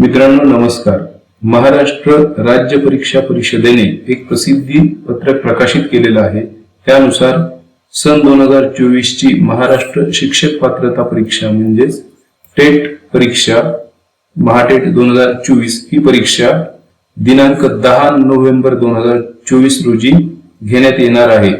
मित्रांनो नमस्कार. महाराष्ट्र राज्य परीक्षा परिषदेने एक प्रसिद्धी पत्रक प्रकाशित केलेलं आहे. त्यानुसार सन दोन हजार चोवीस ची महाराष्ट्र शिक्षक पात्रता परीक्षा म्हणजेच टेट परीक्षा महाटेट दोन हजार चोवीस ही परीक्षा दिनांक दहा नोव्हेंबर दोन हजार चोवीस रोजी घेण्यात येणार आहे.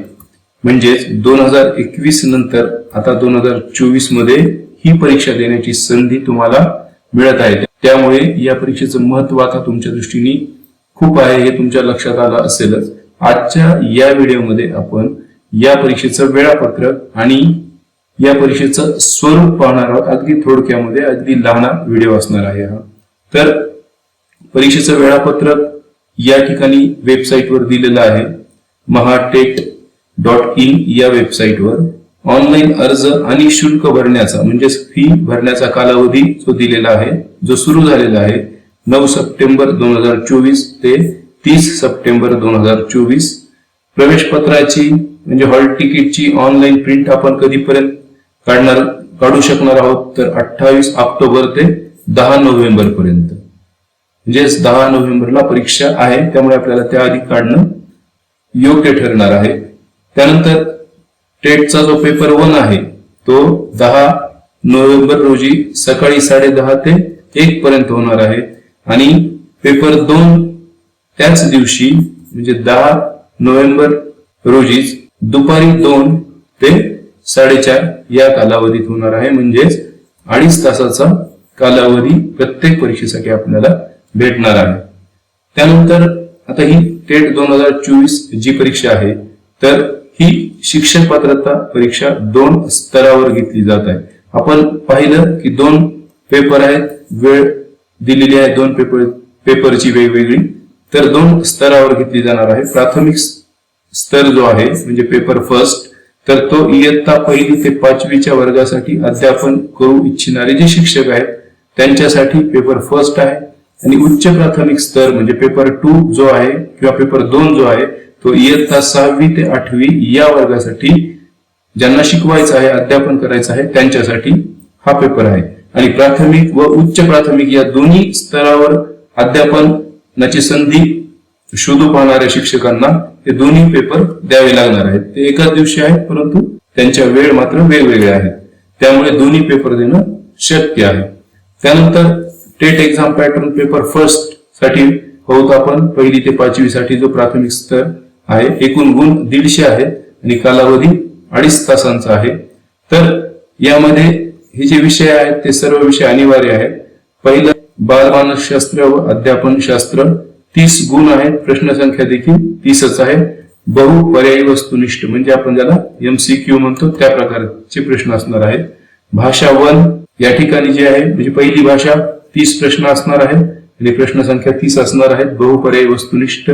म्हणजेच दोन हजार एकवीस नंतर आता दोन हजार चोवीसमध्ये ही परीक्षा देण्याची संधी तुम्हाला मिळत आहे. त्यामुळे या परीक्षेचं महत्त्व आता तुमच्या दृष्टीने खूप आहे हे तुमच्या लक्षात आलं असेलच. आजच्या या व्हिडिओमध्ये आपण या परीक्षेचं वेळापत्रक आणि या परीक्षेचं स्वरूप पाहणार आहोत. अगदी थोडक्यामध्ये अगदी लहान व्हिडिओ असणार आहे हा. तर परीक्षेचं वेळापत्रक या ठिकाणी वेबसाईटवर दिलेलं आहे. महाटेट डॉट इन या वेबसाईटवर. ऑनलाईन अर्ज आणि शुल्क भरण्याचा म्हणजेच फी भरण्याचा कालावधी जो दिलेला आहे जो सुरू झालेला आहे नऊ सप्टेंबर दोन हजार चोवीस ते तीस सप्टेंबर दोन हजार चोवीस. प्रवेश पत्राची म्हणजे हॉल तिकीटची ऑनलाईन प्रिंट आपण कधीपर्यंत काढणार काढू शकणार आहोत तर अठ्ठावीस ऑक्टोबर ते दहा नोव्हेंबर पर्यंत. म्हणजेच दहा नोव्हेंबरला परीक्षा आहे त्यामुळे आपल्याला त्याआधी काढणं योग्य ठरणार आहे. त्यानंतर टेटचा जो पेपर वन आहे तो दहा नोव्हेंबर रोजी सकाळी साडे दहा ते एक पर्यंत होणार आहे. आणि पेपर दोन त्याच दिवशी म्हणजे दहा नोव्हेंबर रोजीच दुपारी दोन ते साडेचार या कालावधीत होणार आहे. म्हणजेच अडीच तासाचा कालावधी प्रत्येक परीक्षेसाठी आपल्याला भेटणार आहे. त्यानंतर आता ही टेट दोन हजार चोवीस जी परीक्षा आहे तर ही शिक्षक पात्रता परीक्षा दोन स्तरावर घेतली जात आहे. आपण पाहिलं की दोन पेपर आहेत वेळ दिलेली आहे. दोन पेपर पेपरची वेगवेगळी. तर दोन स्तरावर घेतली जाणार आहे. प्राथमिक स्तर जो आहे म्हणजे पेपर फर्स्ट तर तो इयत्ता पहिली ते पाचवीच्या वर्गासाठी अध्यापन करू इच्छिणारे जे शिक्षक आहेत त्यांच्यासाठी पेपर फर्स्ट आहे. आणि उच्च प्राथमिक स्तर म्हणजे पेपर टू जो आहे किंवा पेपर दोन जो आहे तो इयत्ता सहावी ते आठवी या वर्गासाठी ज्यांना शिकवायचं आहे अध्यापन करायचं आहे त्यांच्यासाठी हा पेपर आहे. आणि प्राथमिक व उच्च प्राथमिक या दोन्ही स्तरावर अध्यापनाची संधी शोधू पाहणाऱ्या शिक्षकांना हे दोन्ही पेपर द्यावे लागणार आहेत. ते एकाच दिवशी आहेत परंतु त्यांच्या वेळ मात्र वेगवेगळ्या आहेत. त्यामुळे दोन्ही पेपर देणं शक्य आहे. त्यानंतर टेट एक्झाम पॅटर्न पेपर फर्स्टसाठी बहुत आपण. पहिली ते पाचवी साठी जो प्राथमिक स्तर आहे एकूण गुण दीडशे आहेत आणि कालावधी अडीच तासांचा आहे. तर यामध्ये हे जे विषय आहेत ते सर्व विषय अनिवार्य आहेत. पहिलं बालमानसशास्त्र व अध्यापन शास्त्र. तीस गुण आहेत प्रश्नसंख्या देखील तीसच आहे. बहु पर्यायी वस्तुनिष्ठ म्हणजे आपण ज्याला एमसीक्यू म्हणतो त्या प्रकारचे प्रश्न असणार आहेत. भाषा वन या ठिकाणी जे आहे म्हणजे पहिली भाषा तीस प्रश्न असणार आहेत. आणि प्रश्नसंख्या तीस असणार आहेत बहुपर्यायी वस्तुनिष्ठ.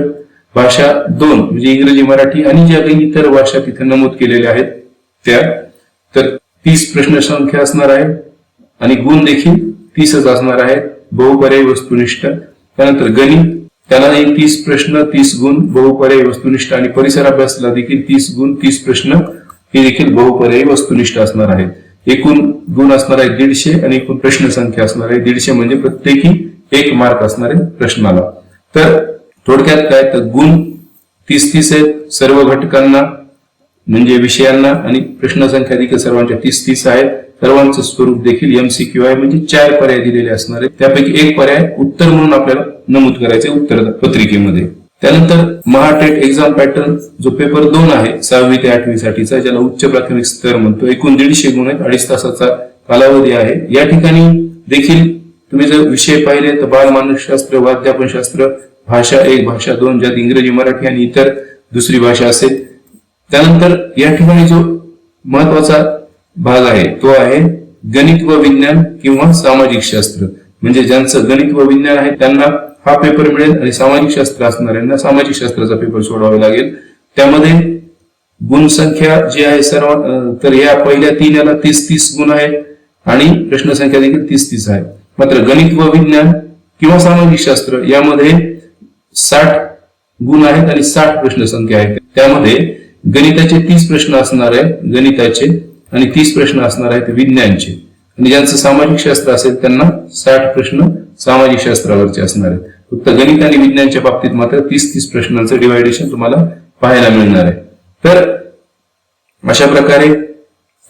भाषा दोन म्हणजे इंग्रजी मराठी आणि ज्या काही इतर भाषा तिथे नमूद केलेल्या आहेत त्या. तर तीस प्रश्नसंख्या असणार आहे आणि गुण देखील तीसच असणार आहेत. बहुपर्यायी वस्तुनिष्ठ. त्यानंतर गणित. त्यालाही तीस प्रश्न तीस गुण बहुपर्यायी वस्तुनिष्ठ आणि परिसर अभ्यासला देखील तीस गुण तीस प्रश्न हे देखील बहुपर्यायी वस्तुनिष्ठ असणार आहेत. एकूण गुण असणार आहे दीडशे आणि एकूण प्रश्न संख्या असणार आहे दीडशे म्हणजे प्रत्येकी एक मार्क असणार आहे प्रश्नाला. तर थोडक्यात काय तर गुण तीस तीस आहेत. सर्व घटकांना म्हणजे विषयांना आणि प्रश्न संख्या देखील सर्वांच्या तीस तीस आहेत. सर्वांचं स्वरूप देखील एमसीक्यू आहे. म्हणजे चार पर्याय दिलेले असणार आहेत. त्यापैकी एक पर्याय उत्तर म्हणून आपल्याला नमूद करायचे उत्तर पत्रिकेमध्ये. त्यानंतर महाटेट एक्झाम पॅटर्न जो पेपर दोन आहे सहावी ते आठवी साठीचा ज्याला उच्च प्राथमिक स्तर म्हणतो एकूण दीडशे गुण आहेत. अडीच तासाचा कालावधी आहे. या ठिकाणी देखील तुम्ही जर विषय पाहिले तर बाल मानसशास्त्र व भाषा एक भाषा दोन ज्यात इंग्रजी मराठी आणि इतर दुसरी भाषा असेल त्यानंतर या ठिकाणी जो महत्त्वाचा भाग आहे तो आहे गणित व विज्ञान किंवा सामाजिक शास्त्र. म्हणजे ज्यांचं गणित व विज्ञान आहे त्यांना हा पेपर मिळेल आणि सामाजिक शास्त्र असणाऱ्यांना सामाजिक शास्त्राचा पेपर सोडवावा लागेल. त्यामध्ये गुणसंख्या जी आहे सर्व तर या पहिल्या तीन याला तीस तीस गुण आहे आणि प्रश्नसंख्या देखील तीस तीस आहे. मात्र गणित व विज्ञान किंवा सामाजिक शास्त्र यामध्ये साठ गुण आहेत आणि साठ प्रश्नसंख्या आहेत. त्यामध्ये गणिताचे तीस प्रश्न असणार आहेत गणिताचे आणि तीस प्रश्न असणार आहेत विज्ञानचे. आणि ज्यांचं सामाजिक शास्त्र असेल त्यांना साठ प्रश्न सामाजिक शास्त्रावरचे असणार आहेत. फक्त गणित आणि विज्ञानच्या बाबतीत मात्र तीस तीस प्रश्नांचं डिवायडेशन तुम्हाला पाहायला मिळणार आहे. तर अशा प्रकारे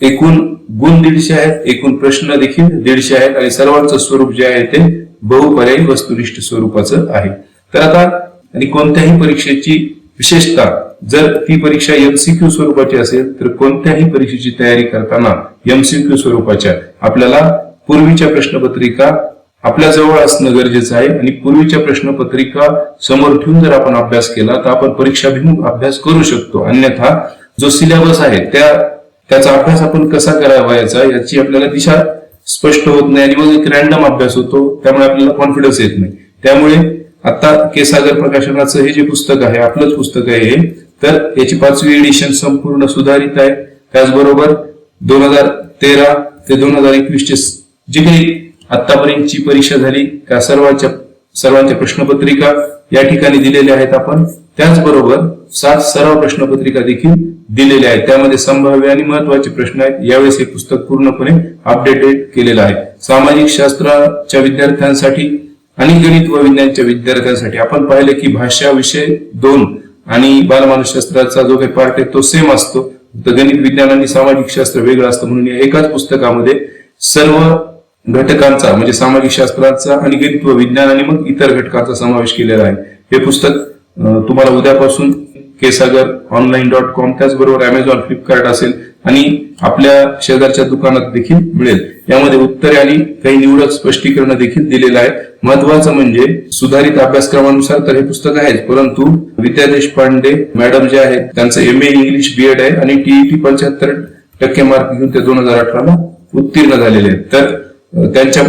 एकूण गुण दीडशे आहेत एकूण प्रश्न देखील दीडशे आहेत आणि सर्वांचं स्वरूप जे आहे ते बहुपर्यायी वस्तुनिष्ठ स्वरूपाचं आहे. तर आता आणि कोणत्याही परीक्षेची विशेषता जर ती परीक्षा एमसीक्यू स्वरूपाची असेल तर कोणत्याही परीक्षेची तयारी करताना एमसीक्यू स्वरूपाच्या आपल्याला पूर्वीच्या प्रश्नपत्रिका आपल्या जवळ असणं गरजेचं आहे आणि पूर्वीच्या प्रश्नपत्रिका समोर ठेवून जर आपण अभ्यास केला तर आपण परीक्षाभिमुख अभ्यास करू शकतो. अन्यथा जो सिलेबस आहे त्या त्याचा अभ्यास आपण कसा करावा याचा याची आपल्याला दिशा स्पष्ट होत नाही आणि मग एक रॅन्डम अभ्यास होतो त्यामुळे आपल्याला कॉन्फिडन्स येत नाही. त्यामुळे आता केसागर प्रकाशनाचं हे जे पुस्तक आहे आपलंच पुस्तक आहे हे तर याची पाचवी एडिशन संपूर्ण सुधारित आहे. त्याचबरोबर दोन हजार तेरा ते दोन हजार एकवीसचे जी काही आतापर्यंतची परीक्षा झाली त्या सर्वांच्या सर्वांच्या प्रश्नपत्रिका या ठिकाणी दिलेल्या आहेत आपण. त्याचबरोबर सात सराव प्रश्नपत्रिका देखील दिलेल्या आहेत. त्यामध्ये संभाव्य आणि महत्त्वाचे प्रश्न आहेत. यावेळेस हे पुस्तक पूर्णपणे अपडेटेड केलेलं आहे. सामाजिक शास्त्राच्या विद्यार्थ्यांसाठी आणि गणित व विज्ञानच्या विद्यार्थ्यांसाठी आपण पाहिलं की भाषा विषय दोन आणि बालमानसशास्त्राचा जो काही पार्ट आहे तो सेम असतो. तर गणित विज्ञान आणि सामाजिक शास्त्र वेगळं असतं. म्हणून या एकाच पुस्तकामध्ये सर्व घटकांचा म्हणजे सामाजिक शास्त्राचा आणि गणित व विज्ञान आणि मग इतर घटकांचा समावेश केलेला आहे. हे पुस्तक तुम्हाला उद्यापासून केसागर ऑनलाईन डॉट कॉम त्याचबरोबर अमेझॉन फ्लिपकार्ट असेल आणि आपल्या शेजारच्या दुकानात देखील मिळेल. यामध्ये उत्तरे आणि काही निवडक स्पष्टीकरण देखील दिलेलं आहे. महत्वाचं म्हणजे सुधारित अभ्यासक्रमानुसार तर हे पुस्तक आहेच परंतु विद्या देशपांडे मॅडम जे आहेत त्यांचं एम ए इंग्लिश बीएड आहे आणि टीईटी पंच्याहत्तर टक्के मार्क घेऊन ते दोन हजार अठराला उत्तीर्ण झालेले आहेत. तर त्यांच्या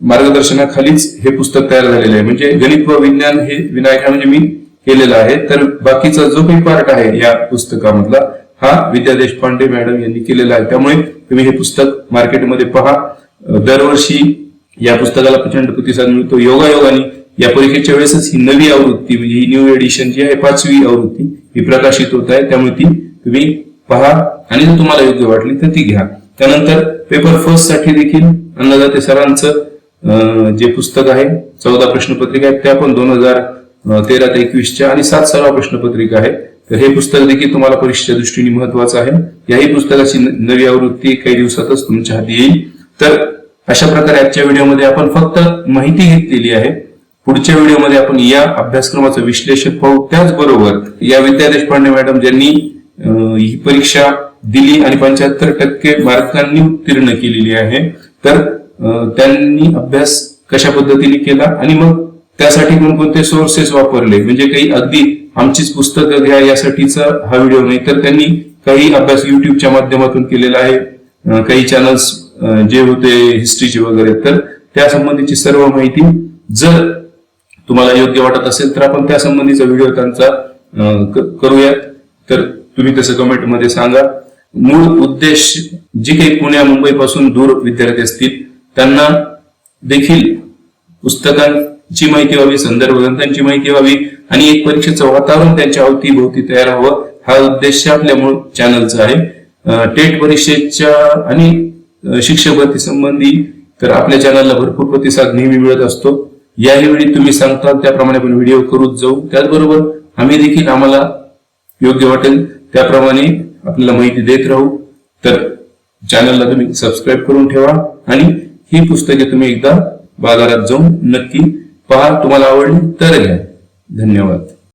मार्गदर्शनाखालीच हे पुस्तक तयार झालेलं आहे. म्हणजे गणित व विज्ञान हे विनायक म्हणजे मी केलेलं आहे. तर बाकीचा जो काही पार्ट आहे या पुस्तकामधला हा विद्या देशपांडे मॅडम यांनी केलेला आहे. त्यामुळे तुम्ही हे पुस्तक मार्केटमध्ये पहा. दरवर्षी या पुस्तकाला प्रचंड प्रतिसाद मिळतो. योगायोगाने या परीक्षेच्या वेळेसच ही नवी आवृत्ती म्हणजे ही न्यू एडिशन जी आहे पाचवी आवृत्ती ही प्रकाशित होत आहे. त्यामुळे ती तुम्ही पहा. आणि जर तुम्हाला योग्य वाटली तर ती घ्या. त्यानंतर पेपर फर्स्टसाठी देखील अन्नदाते सरांचं जे पुस्तक आहे चौदा प्रश्नपत्रिका आहेत त्या पण दोन हजार तेरा ते एकवीसच्या आणि सात सराव प्रश्नपत्रिका आहेत. तर हे पुस्तक देखील तुम्हाला परीक्षेच्या दृष्टीने महत्वाचं आहे. याही पुस्तकाची नवी आवृत्ती काही दिवसातच तुमच्या हाती येईल. तर अशा प्रकारे आजच्या व्हिडिओमध्ये आपण फक्त माहिती घेतलेली आहे. पुढच्या व्हिडिओमध्ये आपण या अभ्यासक्रमाचं विश्लेषण पाहू. त्याचबरोबर या विद्या देशपांडे मॅडम ज्यांनी ही परीक्षा दिली आणि पंच्याहत्तर टक्के मार्कांनी उत्तीर्ण केलेली आहे. तर त्यांनी अभ्यास कशा पद्धतीने केला आणि मग त्यासाठी कोणकोणते सोर्सेस वापरले? म्हणजे काही अगदी आमचीच पुस्तकं घ्या यासाठीचा हा व्हिडिओ नाही. तर त्यांनी काही अभ्यास युट्यूबच्या माध्यमातून केलेला आहे. काही चॅनल्स जे होते हिस्ट्रीचे वगैरे तर त्या संबंधीची सर्व माहिती जर तुम्हाला योग्य वाटत असेल तर आपण त्या संबंधीचा व्हिडिओ त्यांचा करूयात. तर तुम्ही तसं कमेंटमध्ये सांगा. मूळ उद्देश जे काही पुण्या मुंबई पासून दूर विद्यार्थी असतील त्यांना देखील पुस्तकांची माहिती व्हावी संदर्भ ग्रंथांची माहिती व्हावी आणि एक परीक्षेचं वातावरण त्यांच्या अवतीभोवती तयार व्हावं हा उद्देश आपल्या मूळ चॅनलचा आहे. टेट परीक्षेच्या आणि शिक्षक भरती संबंधी तर आपल्या चॅनलला भरपूर प्रतिसाद नेहमी मिळत असतो. याही वेळी तुम्ही सांगता त्याप्रमाणे आपण व्हिडिओ करूच जाऊ. त्याचबरोबर आम्ही देखील आम्हाला योग्य वाटेल त्याप्रमाणे आपल्याला माहिती देत राहू. तर चॅनलला तुम्ही सबस्क्राईब करून ठेवा आणि ही पुस्तके तुम्ही एकदा बाजारात जाऊन नक्की पहा तुम्हाला आवडली तर घ्या. धन्यवाद.